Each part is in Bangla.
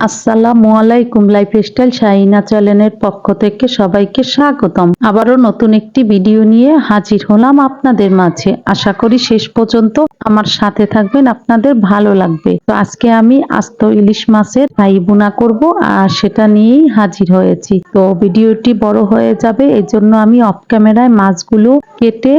আসসালামু আলাইকুম লাইফস্টাইল শাহিনা চ্যানেলের পক্ষ থেকে সবাইকে স্বাগতম। আবারও নতুন একটি ভিডিও নিয়ে হাজির হলাম আপনাদের মাঝে। আশা করি শেষ পর্যন্ত আমার সাথে থাকবেন, আপনাদের ভালো লাগবে। তো আজকে আমি আস্ত ইলিশ মাছের ফ্রাই বুনা করব আর সেটা নিয়েই হাজির হয়েছি। তো ভিডিওটি বড় হয়ে যাবে এই জন্য আমি অফ ক্যামেরায় মাছগুলো কেটে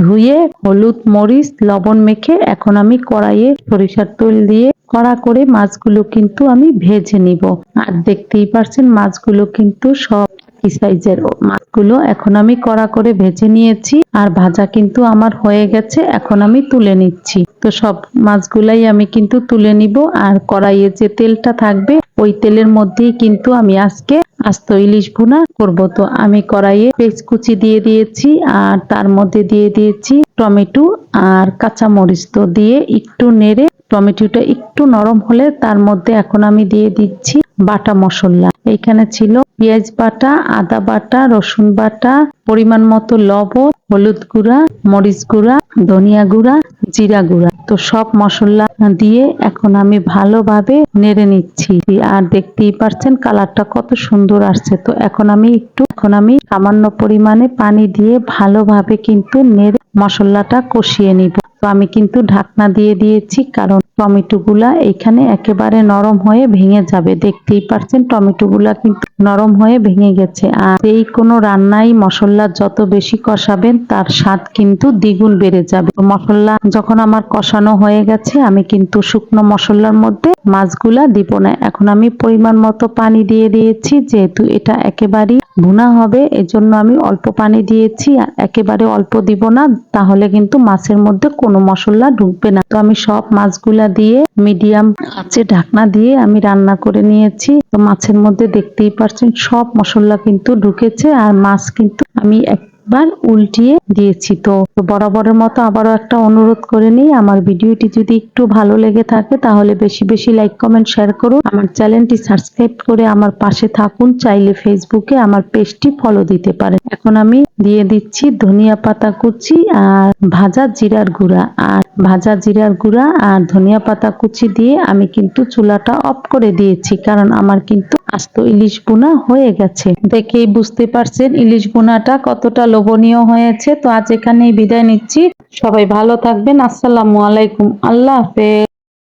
ধুয়ে হলুদ মরিচ, লবণ মেখে এখন আমি কড়াইয়ে সরিষার তেল দিয়ে কড়া করে মাছগুলো কিন্তু আমি ভেজে নিব। আর দেখতেই পারছেন মাছগুলো কিন্তু সব সাইজের। মাছগুলো এখন আমি কড়া করে ভেজে নিয়েছি আর ভাজা কিন্তু আমার হয়ে গেছে, এখন আমি তুলে নিচ্ছি। তো সব মাছগুলাই আমি কিন্তু তুলে নিব আর কড়াইয়ে যে তেলটা থাকবে, ওই তেলের মধ্যেই কিন্তু আমি আজকে আস্ত ইলিশ ভুনা করব। তো আমি কড়াইয়ে কুচি দিয়ে দিয়েছি আর তার মধ্যে দিয়ে দিয়েছি টমেটো আর কাঁচা মরিচ তো দিয়ে একটু নেড়ে টমেটোটা একটু নরম হলে তার মধ্যে এখন আমি দিয়ে দিচ্ছি বাটা মশলা। এখানে ছিল পেঁয়াজ বাটা, আদা বাটা, রসুন বাটা, পরিমাণ মতো লবণ, হলুদ গুঁড়া, মরিচ গুঁড়া, ধনিয়া গুঁড়া, জিরা গুঁড়া। তো সব মশলা দিয়ে এখন আমি ভালোভাবে নেড়ে নিচ্ছি। আর দেখতেই পারছেন কালারটা কত সুন্দর আসছে। তো এখন আমি একটু, এখন আমি সামান্য পরিমাণে পানি দিয়ে ভালোভাবে কিন্তু নেড়ে মশলাটা কষিয়ে নিব। তো আমি কিন্তু ঢাকনা দিয়ে দিয়েছি, কারণ টমেটো গুলা এখানে একেবারে নরম হয়ে ভেঙে যাবে। দেখতেই পারছেন, টমেটোগুলা কিন্তু নরম হয়ে ভেঙে গেছে। আর এই কোনো রান্নাই মশলা যত বেশি কষাবেন, তার স্বাদ কিন্তু দ্বিগুণ বেড়ে যাবে। মশলা যখন আমার কষানো হয়ে গেছে, আমি কিন্তু শুকনো মশলার মধ্যে মাছগুলা দিব না। এখন আমি পরিমাণ মতো পানি দিয়ে দিয়েছি, যেহেতু এটা একেবারেই ভুনা হবে, এজন্য আমি অল্প পানি দিয়েছি। আর একেবারে অল্প দিব না, তাহলে কিন্তু মাছের মধ্যে কোনো মশলা ঢুকবে না। তো আমি সব মাছগুলা দিয়ে মিডিয়াম আছে ঢাকনা দিয়ে আমি রান্না করে নিয়েছি। তো মাছের মধ্যে দেখতেই পারছেন, সব মশলা কিন্তু ঢুকেছে। আর মাছ কিন্তু আমি এক একবার উল্টিয়ে দিয়েছি তো। বরাবরের মতো আবারও একটা অনুরোধ করে নিই, আমার ভিডিওটি যদি একটু ভালো লেগে থাকে তাহলে বেশি বেশি লাইক কমেন্ট শেয়ার করুন। আমার চ্যানেলটি সাবস্ক্রাইব করে আমার পাশে থাকুন, চাইলে ফেসবুকে আমার পেজটি ফলো দিতে পারেন। এখন আমি দিয়ে দিচ্ছি ধনিয়া পাতা কুচি আর ভাজা জিরার গুঁড়া। আর ভাজা জিরার গুঁড়া আর ধনিয়া পাতা কুচি দিয়ে আমি কিন্তু চুলাটা অফ করে দিয়েছি, কারণ আমার কিন্তু আস্ত ইলিশ বোনা হয়ে গেছে। দেখেই বুঝতে পারছেন ইলিশ বোনাটা কতটা লোভনীয় হয়েছে। তো আজ এখানেই বিদায় নিচ্ছি। সবাই ভালো থাকবেন। আসসালামু আলাইকুম। আল্লাহ হাফেজ।